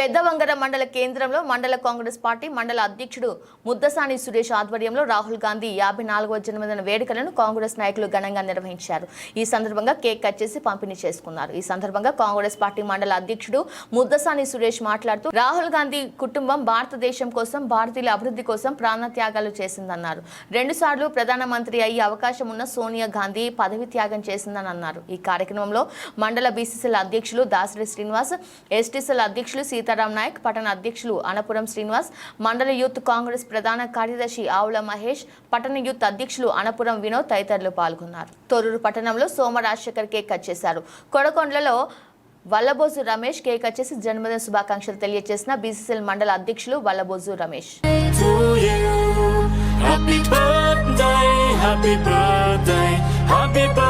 పెద్దవంగర మండల కేంద్రంలో మండల కాంగ్రెస్ పార్టీ మండల అధ్యక్షుడు ముద్దసాని సురేష్ ఆధ్వర్యంలో రాహుల్ గాంధీ యాభై నాలుగవ జన్మదిన వేడుకలను కాంగ్రెస్ నాయకులు ఘనంగా నిర్వహించారు. ఈ సందర్భంగా కేక్ కట్ చేసి పంపిణీ చేసుకున్నారు. ఈ సందర్భంగా కాంగ్రెస్ పార్టీ మండల అధ్యక్షుడు ముద్దసాని సురేష్ మాట్లాడుతూ రాహుల్ గాంధీ కుటుంబం భారతదేశం కోసం భారతీయుల అభివృద్ధి కోసం ప్రాణత్యాగాలు చేసిందన్నారు. రెండుసార్లు ప్రధానమంత్రి అయ్యే అవకాశం ఉన్న సోనియా గాంధీ పదవి త్యాగం చేసిందని అన్నారు ఈ కార్యక్రమంలో మండల బీసీసీల అధ్యక్షులు దాసరి శ్రీనివాస్ ఎస్టీసీల అధ్యక్షులు సీత సీతారాం నాయక్ పట్టణ అధ్యక్షులు అనపురం శ్రీనివాస్ మండల యూత్ కాంగ్రెస్ ప్రధాన కార్యదర్శి ఆవుల మహేష్ పట్టణ యూత్ అధ్యక్షులు అనపురం వినోద్ తదితరులు పాల్గొన్నారు. తొర్రూరు పట్టణంలో సోమ రాజశేఖర్ కేక్ కట్ చేశారు. కొడకొండలలో వల్లబోజు రమేష్ కేక్ కట్ చేసి జన్మదిన శుభాకాంక్షలు తెలియజేసిన బీసీసీఎల్ మండల అధ్యక్షులు వల్లబోజు Ramesh. Happy birthday, happy birthday, happy birthday.